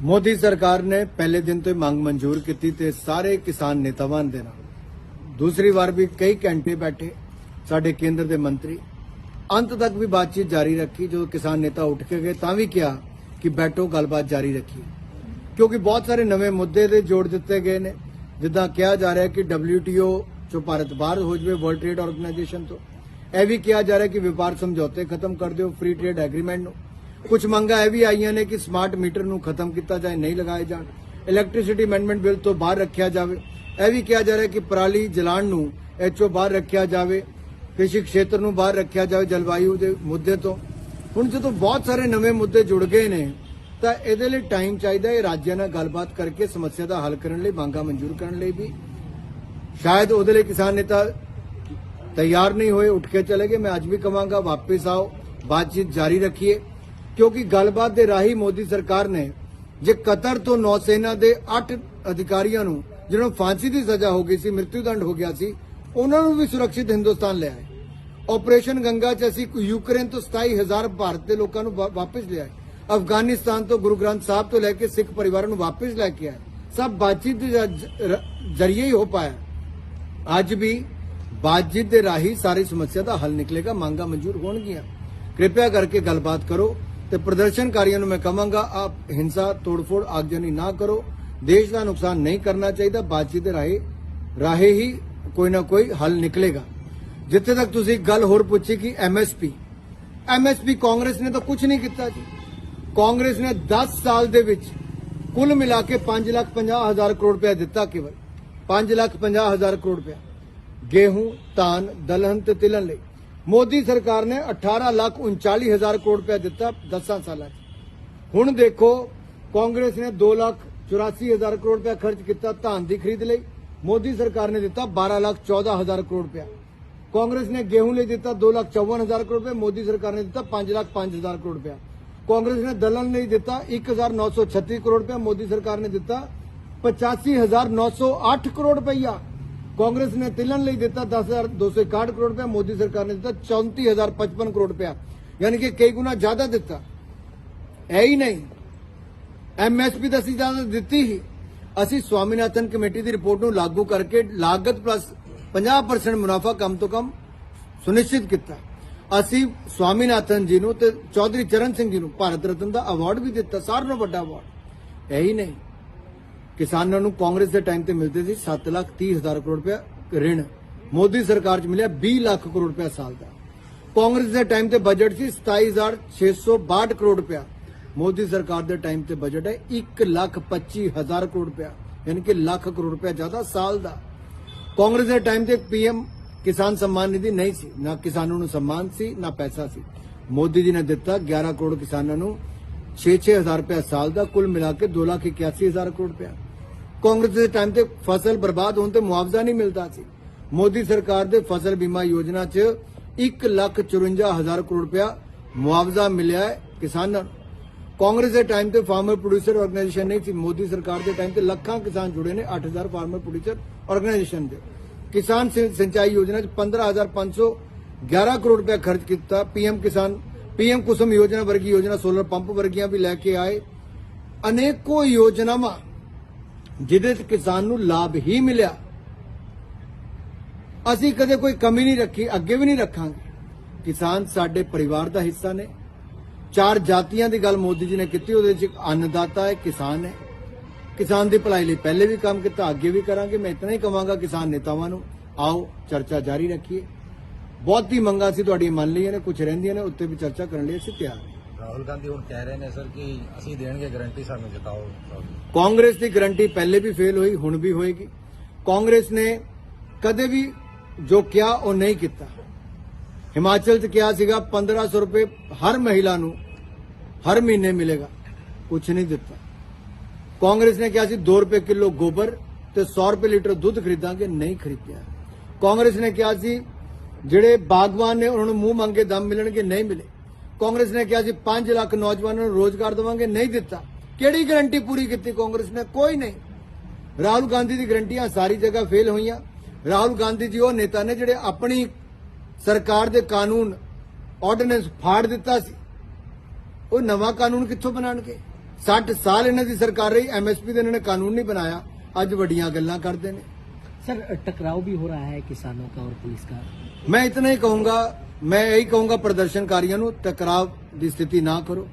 ਮੋਦੀ ਸਰਕਾਰ ਨੇ ਪਹਿਲੇ ਦਿਨ ਤੋਂ ਹੀ ਮੰਗ ਮਨਜ਼ੂਰ ਕੀਤੀ ਤੇ ਸਾਰੇ ਕਿਸਾਨ ਨੇਤਾਵਾਂ ਦੇ ਨਾਲ। ਦੂਸਰੀ ਵਾਰ ਵੀ ਕਈ ਘੰਟੇ ਬੈਠੇ, ਸਾਡੇ ਕੇਂਦਰ ਦੇ ਮੰਤਰੀ। ਅੰਤ ਤੱਕ ਵੀ ਬਾਤਚੀਤ ਜਾਰੀ ਰੱਖੀ, ਜਦੋਂ ਕਿਸਾਨ ਨੇਤਾ ਉੱਠ ਕੇ ਗਏ ਤਾਂ ਵੀ ਕਿਹਾ ਕਿ ਬੈਠੋ, ਗੱਲਬਾਤ ਜਾਰੀ ਰੱਖੀ ਕਿਉਂਕਿ ਬਹੁਤ ਸਾਰੇ ਨਵੇਂ ਮੁੱਦੇ ਦੇ ਜੋੜ ਦਿੱਤੇ ਗਏ ਨੇ। ਜਿੱਦਾਂ ਕਿਹਾ ਜਾ ਰਿਹਾ ਕਿ WTO ਜੋ ਭਾਰਤ ਬਾਹਰ ਹੋ ਜਾਵੇ ਵਰਲਡ ਟ੍ਰੇਡ ਆਰਗੇਨਾਈਜੇਸ਼ਨ ਤੋਂ। ਇਹ ਵੀ ਕਿਹਾ ਜਾ ਰਿਹਾ ਕਿ ਵਪਾਰ ਸਮਝੌਤੇ ਖਤਮ ਕਰ ਦਿਓ, ਫ੍ਰੀ ਟ੍ਰੇਡ ਐਗਰੀਮੈਂਟ ਨੂੰ। ਕੁਝ ਮੰਗਾਂ ਇਹ ਵੀ ਆਈਆਂ ਨੇ ਕਿ ਸਮਾਰਟ ਮੀਟਰ ਨੂੰ ਖਤਮ ਕੀਤਾ ਜਾਏ, ਨਹੀਂ ਲਗਾਏ ਜਾਣ। ਇਲੈਕਟ੍ਰਿਸਿਟੀ ਅਮੈਂਡਮੈਂਟ ਬਿੱਲ ਤੋਂ ਬਾਹਰ ਰੱਖਿਆ ਜਾਵੇ। ਇਹ ਵੀ ਕਿਹਾ ਜਾ ਰਿਹਾ ਕਿ ਪਰਾਲੀ ਜਲਾਣ ਨੂੰ ਇਹ 'ਚੋਂ ਬਾਹਰ ਰੱਖਿਆ ਜਾਵੇ, ਕ੍ਰਿਸ਼ੀ ਖੇਤਰ ਨੂੰ ਬਾਹਰ ਰੱਖਿਆ ਜਾਵੇ ਜਲਵਾਯੂ ਦੇ ਮੁੱਦੇ ਤੋਂ। ਹੁਣ ਜਦੋਂ ਬਹੁਤ ਸਾਰੇ ਨਵੇਂ ਮੁੱਦੇ ਜੁੜ ਗਏ ਨੇ, ਤਾਂ ਇਹਦੇ ਲਈ ਟਾਈਮ ਚਾਹੀਦਾ ਹੈ ਰਾਜਿਆਂ ਨਾਲ ਗੱਲਬਾਤ ਕਰਕੇ ਸਮੱਸਿਆ ਦਾ ਹੱਲ ਕਰਨ ਲਈ, ਮੰਗਾਂ ਮਨਜ਼ੂਰ ਕਰਨ ਲਈ ਵੀ। ਸ਼ਾਇਦ ਉਹਦੇ ਲਈ ਕਿਸਾਨ ਨੇਤਾ ਤਿਆਰ ਨਹੀਂ ਹੋਏ, ਉੱਠ ਕੇ ਚਲੇ ਗਏ। ਮੈਂ ਅੱਜ ਵੀ ਕਵਾਂਗਾ, ਵਾਪਸ ਆਓ, ਬਾਤਚੀਤ ਜਾਰੀ ਰੱਖੀਏ। ਕਿਉਂਕਿ ਗੱਲਬਾਤ ਦੇ ਰਾਹੀਂ ਮੋਦੀ ਸਰਕਾਰ ਨੇ ਜੇ ਕਤਰ ਤੋਂ ਨੌਸੇਨਾ ਦੇ 8 ਅਧਿਕਾਰੀਆਂ ਨੂੰ ਜਿਨ੍ਹਾਂ ਨੂੰ ਫਾਂਸੀ ਦੀ ਸਜ਼ਾ ਹੋ ਗਈ ਸੀ ਮ੍ਰਿਤੂ ਦੰਡ ਹੋ ਗਿਆ ਸੀ, ਉਹਨਾਂ ਨੂੰ ਵੀ ਸੁਰੱਖਿਅਤ ਹਿੰਦੁਸਤਾਨ ਲਿਆਏ ਆਪਰੇਸ਼ਨ ਗੰਗਾ ਚ ਅਸੀਂ ਯੂਕਰੇਨ ਤੋਂ 27000 ਭਾਰਤ ਦੇ ਲੋਕਾਂ ਨੂੰ ਵਾ- ਵਾਪਸ ਲਿਆਏ। ਅਫਗਾਨਿਸਤਾਨ ਤੋਂ ਗੁਰੂ ਗ੍ਰੰਥ ਸਾਹਿਬ ਤੋਂ ਲੈ ਕੇ ਸਿੱਖ ਪਰਿਵਾਰਾਂ ਨੂੰ ਵਾਪਸ ਲੈ ਕੇ ਆਏ। ਸਭ ਬਾਤਚੀਤ ਦੇ ਜ਼ਰੀਏ ਹੀ ਹੋ ਪਾਇਆ। ਅੱਜ ਵੀ ਬਾਤਚੀਤ ਦੇ ਰਾਹੀਂ ਸਾਰੀ ਸਮੱਸਿਆ ਦਾ ਹੱਲ ਨਿਕਲੇਗਾ, ਮੰਗਾਂ ਮਨਜ਼ੂਰ ਹੋਣਗੀਆਂ। ਕਿਰਪਾ ਕਰਕੇ ਗੱਲਬਾਤ ਕਰੋ। ਤੇ ਪ੍ਰਦਰਸ਼ਨਕਾਰੀਆਂ ਨੂੰ ਮੈਂ ਕਹਾਂਗਾ, ਆਪ ਹਿੰਸਾ, ਤੋੜਫੋੜ ਆਗਜਨੀ ਨਾ ਕਰੋ। ਦੇਸ਼ ਦਾ ਨੁਕਸਾਨ ਨਹੀਂ ਕਰਨਾ ਚਾਹੀਦਾ, ਬਾਤਚੀਤ ਦੇ ਰਾਹੀਂ ਰਾਹੀਂ ਹੀ ਕੋਈ ਨਾ ਕੋਈ ਹੱਲ ਨਿਕਲੇਗਾ। ਜਿੱਥੇ ਤੱਕ ਤੁਸੀਂ ਗੱਲ ਹੋਰ ਪੁੱਛੀ ਕਿ ਐਮਐਸਪੀ ਐਮਐਸਪੀ ਕਾਂਗਰਸ ਨੇ ਤਾਂ ਕੁਝ ਨਹੀਂ ਕੀਤਾ ਜੀ। ਕਾਂਗਰਸ ਨੇ 10 ਸਾਲ ਦੇ ਵਿੱਚ ਕੁੱਲ ਮਿਲਾ ਕੇ 5 ਲੱਖ 50 ਹਜ਼ਾਰ ਕਰੋੜ ਰੁਪਏ ਦਿੱਤਾ ਕੇਵਲ। 5 ਲੱਖ 50 ਹਜ਼ਾਰ ਕਰੋੜ ਰੁਪਏ ਗੇਹੂੰ, ਧਾਨ, ਦਲਹਨ ਤੇ ਤਿਲਨ ਲਈ। ਮੋਦੀ ਸਰਕਾਰ ਨੇ 18 ਲੱਖ 39 ਹਜ਼ਾਰ ਕਰੋੜ ਰੁਪਏ ਦਿੱਤਾ 10 ਸਾਲਾਂ 'ਚ। ਹੁਣ ਦੇਖੋ, ਕਾਂਗਰਸ ਨੇ 2 ਲੱਖ 84 ਹਜ਼ਾਰ ਕਰੋੜ ਰੁਪਏ ਖਰਚ ਕੀਤਾ ਧਾਨ ਦੀ ਖਰੀਦ ਲਈ। ਮੋਦੀ ਸਰਕਾਰ ਨੇ ਦਿੱਤਾ 12 ਲੱਖ 14 ਹਜ਼ਾਰ ਕਰੋੜ ਰੁਪਏ। ਕਾਂਗਰਸ ਨੇ ਗੇਹੂੰ ਲਈ ਦਿੱਤਾ 2 ਲੱਖ 54 ਹਜ਼ਾਰ ਕਰੋੜ ਰੁਪਏ, ਮੋਦੀ ਸਰਕਾਰ ਨੇ ਦਿੱਤਾ 5 ਲੱਖ 5 ਹਜ਼ਾਰ ਕਰੋੜ ਰੁਪਏ। ਕਾਂਗਰਸ ਨੇ ਦਲਨ ਲਈ ਦਿੱਤਾ 1936 ਕਰੋੜ ਰੁਪਏ, ਮੋਦੀ ਸਰਕਾਰ ਨੇ ਦਿੱਤਾ 85908 ਕਰੋੜ ਰੁਪਈਆ। ਕਾਂਗਰਸ ਨੇ ਤਿਲਨ ਲਈ ਦਿੱਤਾ 10261 ਕਰੋੜ ਰੁਪਏ, ਮੋਦੀ ਸਰਕਾਰ ਨੇ ਦਿੱਤਾ 34055 ਕਰੋੜ ਰੁਪਏ। ਯਾਨੀ ਕਿ ਕਈ ਗੁਣਾ ਜ਼ਿਆਦਾ ਦਿੱਤਾ। ਹੈ ਹੀ ਨਹੀਂ। ਐਮਐਸਪੀ ਤਾਂ ਅਸੀਂ ਜ਼ਿਆਦਾ ਦਿੱਤੀ ਹੀ। ਅਸੀਂ ਸਵਾਮੀਨਾਥਨ ਕਮੇਟੀ ਦੀ ਰਿਪੋਰਟ ਨੂੰ ਲਾਗੂ ਕਰਕੇ ਲਾਗਤ ਪਲੱਸ 50% ਮੁਨਾਫਾ ਕਮ ਤੋਂ ਕਮ ਸੁਨਿਸ਼ਚਿਤ ਕੀਤਾ। ਅਸੀਂ ਸਵਾਮੀਨਾਥਨ ਜੀ ਨੂੰ ਤੇ ਚੌਧਰੀ ਚਰਨ ਸਿੰਘ ਜੀ ਨੂੰ ਭਾਰਤ ਰਤਨ ਦਾ ਅਵਾਰਡ ਵੀ ਦਿੱਤਾ, ਸਾਰਿਆਂ ਨਾਲੋਂ ਵੱਡਾ ਅਵਾਰਡ ਹੈ ਹੀ ਨਹੀਂ। ਕਿਸਾਨਾਂ ਨੂੰ ਕਾਂਗਰਸ ਦੇ ਟਾਈਮ ਤੇ ਮਿਲਦੇ ਸੀ 7 ਲੱਖ 30 ਹਜ਼ਾਰ ਕਰੋੜ ਰੁਪਏ ਰਿਣ ਮੋਦੀ ਸਰਕਾਰ 'ਚ ਮਿਲਿਆ 20 ਲੱਖ ਕਰੋੜ ਰੁਪਏ ਸਾਲ ਦਾ। ਕਾਂਗਰਸ ਦੇ ਟਾਈਮ ਤੇ ਬਜਟ ਸੀ 27662 ਕਰੋੜ ਰੁਪਏ ਮੋਦੀ ਸਰਕਾਰ ਦੇ ਟਾਈਮ ਤੇ ਬਜਟ ਹੈ 1 ਲੱਖ 25 ਹਜ਼ਾਰ ਕਰੋੜ ਰੁਪਏ ਯਾਨੀ ਕਿ ਲੱਖ ਕਰੋੜ ਰੁਪਏ ਜ਼ਿਆਦਾ ਸਾਲ ਦਾ। ਕਾਂਗਰਸ ਦੇ ਟਾਈਮ ਤੇ ਪੀਐਮ ਕਿਸਾਨ ਸਨਮਾਨ ਨਿਧੀ ਨਹੀਂ ਸੀ, ਨਾ ਕਿਸਾਨਾਂ ਨੂੰ ਸਨਮਾਨ ਸੀ, ਨਾ ਪੈਸਾ ਸੀ। ਮੋਦੀ ਜੀ ਨੇ ਦਿੱਤਾ 11 ਕਰੋੜ ਕਿਸਾਨਾਂ ਨੂੰ 6-6 ਹਜ਼ਾਰ ਰੁਪਏ ਸਾਲ ਦਾ, ਕੁੱਲ ਮਿਲਾ ਕੇ 2 ਲੱਖ 81 ਹਜ਼ਾਰ ਕਰੋੜ ਰੁਪਏ ਕਾਂਗਰਸ ਦੇ ਟਾਈਮ ਤੇ ਫਸਲ ਬਰਬਾਦ ਹੋਣ ਤੇ ਮੁਆਵਜ਼ਾ ਨਹੀਂ ਮਿਲਦਾ ਸੀ। ਮੋਦੀ ਸਰਕਾਰ ਦੇ ਫਸਲ ਬੀਮਾ ਯੋਜਨਾ 'ਚ 1 ਲੱਖ 54 ਹਜ਼ਾਰ ਕਰੋੜ ਰੁਪਇਆ ਮੁਆਵਜ਼ਾ ਮਿਲਿਆ ਹੈ ਕਿਸਾਨਾਂ ਨੂੰ। ਕਾਂਗਰਸ ਦੇ ਟਾਈਮ ਤੇ ਫਾਰਮਰ ਪ੍ਰੋਡਿਊਸਰ ਆਰਗੇਨਾਈਜੇਸ਼ਨ ਨਹੀਂ ਸੀ, ਮੋਦੀ ਸਰਕਾਰ ਦੇ ਟਾਈਮ ਤੇ ਲੱਖਾਂ ਕਿਸਾਨ ਜੁੜੇ ਨੇ 8000 ਫਾਰਮਰ ਪ੍ਰੋਡਿਊਸਰ ਆਰਗੇਨਾਈਜੇਸ਼ਨ ਦੇ। ਕਿਸਾਨ ਸਿੰਚਾਈ ਯੋਜਨਾ 'ਚ 15511 ਕਰੋੜ ਰੁਪਏ ਖਰਚ ਕੀਤਾ ਪੀਐਮ ਕਿਸਾਨ ਪੀਐਮ ਕੁਸਮ ਯੋਜਨਾ ਵਰਗੀ ਯੋਜਨਾ ਸੋਲਰ ਪੰਪ ਵਰਗੀਆਂ ਵੀ ਲੈ ਕੇ ਆਏ। ਅਨੇਕੋ ਯੋਜਨਾਵਾਂ ਜਿਹਦੇ 'ਚ ਕਿਸਾਨ ਨੂੰ ਲਾਭ ਹੀ ਮਿਲਿਆ। ਅਸੀਂ ਕਦੇ ਕੋਈ ਕਮੀ ਨਹੀਂ ਰੱਖੀ, ਅੱਗੇ ਵੀ ਨਹੀਂ ਰੱਖਾਂਗੇ। ਕਿਸਾਨ ਸਾਡੇ ਪਰਿਵਾਰ ਦਾ ਹਿੱਸਾ ਨੇ। ਚਾਰ ਜਾਤੀਆਂ ਦੀ ਗੱਲ ਮੋਦੀ ਜੀ ਨੇ ਕੀਤੀ, ਉਹਦੇ ਵਿੱਚ ਇੱਕ ਅੰਨਦਾਤਾ ਹੈ, ਕਿਸਾਨ ਹੈ। ਕਿਸਾਨ ਦੀ ਭਲਾਈ ਲਈ ਪਹਿਲੇ ਵੀ ਕੰਮ ਕੀਤਾ, ਅੱਗੇ ਵੀ ਕਰਾਂਗੇ। ਮੈਂ ਇਤਨਾ ਹੀ ਕਵਾਂਗਾ ਕਿਸਾਨ ਨੇਤਾਵਾਂ ਨੂੰ, ਆਓ ਚਰਚਾ ਜਾਰੀ ਰੱਖੀਏ। ਬਹੁਤੀ ਮੰਗਾਂ ਸੀ ਤੁਹਾਡੀਆਂ ਮੰਨ ਲਈਆਂ ਨੇ ਕੁਝ ਰਹਿੰਦੀਆਂ ਨੇ, ਉੱਤੇ ਵੀ ਚਰਚਾ ਕਰਨ ਲਈ ਅਸੀਂ ਤਿਆਰ ਹਾਂ। ਰਾਹੁਲ ਗਾਂਧੀ ਹੁਣ ਕਹਿ ਰਹੇ ਨੇ, ਸਰ, ਕਿ ਅਸੀਂ ਦੇਣਗੇ ਗਾਰੰਟੀ ਸਾਨੂੰ ਜਿਤਾਓ ਕਾਂਗਰਸ ਦੀ ਗਰੰਟੀ ਪਹਿਲੇ ਵੀ ਫੇਲ ਹੋਈ, ਹੁਣ ਵੀ ਹੋਏਗੀ। ਕਾਂਗਰਸ ਨੇ ਕਦੇ ਵੀ ਜੋ ਕਿਹਾ, ਉਹ ਨਹੀਂ ਕੀਤਾ। ਹਿਮਾਚਲ 'ਚ ਕਿਹਾ ਸੀਗਾ 1500 ਰੁਪਏ ਹਰ ਮਹਿਲਾ ਨੂੰ ਹਰ ਮਹੀਨੇ ਮਿਲੇਗਾ। ਕੁਝ ਨਹੀਂ ਦਿੱਤਾ। ਕਾਂਗਰਸ ਨੇ ਕਿਹਾ ਸੀ 2 ਰੁਪਏ ਕਿਲੋ ਗੋਬਰ ਤੇ 100 ਰੁਪਏ ਲੀਟਰ ਦੁੱਧ ਖਰੀਦਾਂਗੇ, ਨਹੀਂ ਖਰੀਦਿਆ। ਕਾਂਗਰਸ ਨੇ ਕਿਹਾ ਸੀ, ਜਿਹੜੇ ਬਾਗਵਾਨ ਨੇ, ਉਹਨਾਂ ਨੂੰ ਮੂੰਹ ਮੰਗੇ ਦਮ ਮਿਲਣਗੇ, ਨਹੀਂ ਮਿਲੇ। ਕਾਂਗਰਸ ਨੇ ਕਿਹਾ ਸੀ 5 ਲੱਖ ਨੌਜਵਾਨਾਂ ਨੂੰ ਰੋਜ਼ਗਾਰ ਦੇਵਾਂਗੇ ਨਹੀਂ ਦਿੱਤਾ ਕਿਹੜੀ ਗਰੰਟੀ ਪੂਰੀ ਕੀਤੀ ਕਾਂਗਰਸ ਨੇ ਕੋਈ ਨਹੀਂ ਰਾਹੁਲ ਗਾਂਧੀ ਦੀ ਗਰੰਟੀਆਂ ਸਾਰੀ ਜਗ੍ਹਾ ਫੇਲ ਹੋਈਆਂ ਰਾਹੁਲ ਗਾਂਧੀ ਜੀ ਉਹ ਨੇਤਾ ਨੇ ਜਿਹੜੇ ਆਪਣੀ ਸਰਕਾਰ ਦੇ ਕਾਨੂੰਨ ਆਰਡੀਨੈਂਸ ਫਾੜ ਦਿੱਤਾ ਸੀ ਉਹ ਨਵਾਂ ਕਾਨੂੰਨ ਕਿੱਥੋਂ ਬਣਾਣਗੇ 60 ਸਾਲ ਇਹਨਾਂ ਦੀ ਸਰਕਾਰ ਰਹੀ ਐਮਐਸਪੀ ਦੇ ਇਹਨਾਂ ਨੇ ਕਾਨੂੰਨ ਨਹੀਂ ਬਣਾਇਆ ਅੱਜ ਵੱਡੀਆਂ ਗੱਲਾਂ ਕਰਦੇ ਨੇ सर टकराव भी हो रहा है किसानों का और पुलिस का ਮੈਂ ਇਤਨਾ ਹੀ ਕਹੂੰਗਾ ਮੈਂ ਇਹੀ ਕਹੂੰਗਾ ਪ੍ਰਦਰਸ਼ਨਕਾਰੀਆਂ ਨੂੰ ਟਕਰਾਵ ਦੀ ਸਥਿਤੀ ਨਾ ਕਰੋ।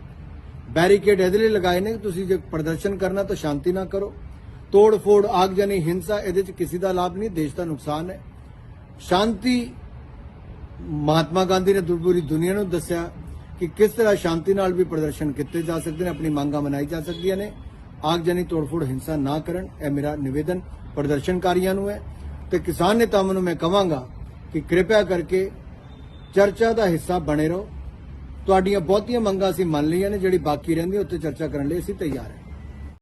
ਬੈਰੀਕੇਡ ਇਹਦੇ ਲਈ ਲਗਾਏ ਨੇ ਕਿ ਤੁਸੀਂ ਜੇ ਪ੍ਰਦਰਸ਼ਨ ਕਰਨਾ ਤਾਂ ਸ਼ਾਂਤੀ ਨਾ ਕਰੋ। ਤੋੜ ਫੋੜ ਆਗ ਆਗਜਨੀ ਹਿੰਸਾ, ਇਹਦੇ ਚ ਕਿਸੇ ਦਾ ਲਾਭ ਨਹੀਂ, ਦੇਸ਼ ਦਾ ਨੁਕਸਾਨ ਹੈ। ਸ਼ਾਂਤੀ, ਮਹਾਤਮਾ ਗਾਂਧੀ ਨੇ ਪੂਰੀ ਦੁਨੀਆ ਨੂੰ ਦੱਸਿਆ ਕਿ ਕਿਸ ਤਰ੍ਹਾਂ ਸ਼ਾਂਤੀ ਨਾਲ ਵੀ ਪ੍ਰਦਰਸ਼ਨ ਕੀਤੇ ਜਾ ਸਕਦੇ ਨੇ, ਆਪਣੀ ਮੰਗਾਂ ਮਨਾਈ ਜਾ ਸਕਦੀਆਂ ਨੇ। ਆਗਜਨੀ ਤੋੜਫੋੜ, ਹਿੰਸਾ ਨਾ ਕਰਨ, ਇਹ ਮੇਰਾ ਨਿਵੇਦਨ ਪ੍ਰਦਰਸ਼ਨਕਾਰੀਆਂ ਨੂੰ ਹੈ। ਤੇ ਕਿਸਾਨ ਨੇਤਾਵਾਂ ਨੂੰ ਮੈਂ ਕਹਾਂਗਾ ਕਿ ਕਿਰਪਾ ਕਰਕੇ ਚਰਚਾ ਦਾ ਹਿੱਸਾ ਬਣੇ ਰਹੋ। ਤੁਹਾਡੀਆਂ ਬਹੁਤੀਆਂ ਮੰਗਾਂ ਅਸੀਂ ਮੰਨ ਲਈਆਂ ਨੇ, ਜਿਹੜੀ ਬਾਕੀ ਰਹਿੰਦੀ ਉੱਤੇ ਚਰਚਾ ਕਰਨ ਲਈ ਅਸੀਂ ਤਿਆਰ ਹਾਂ।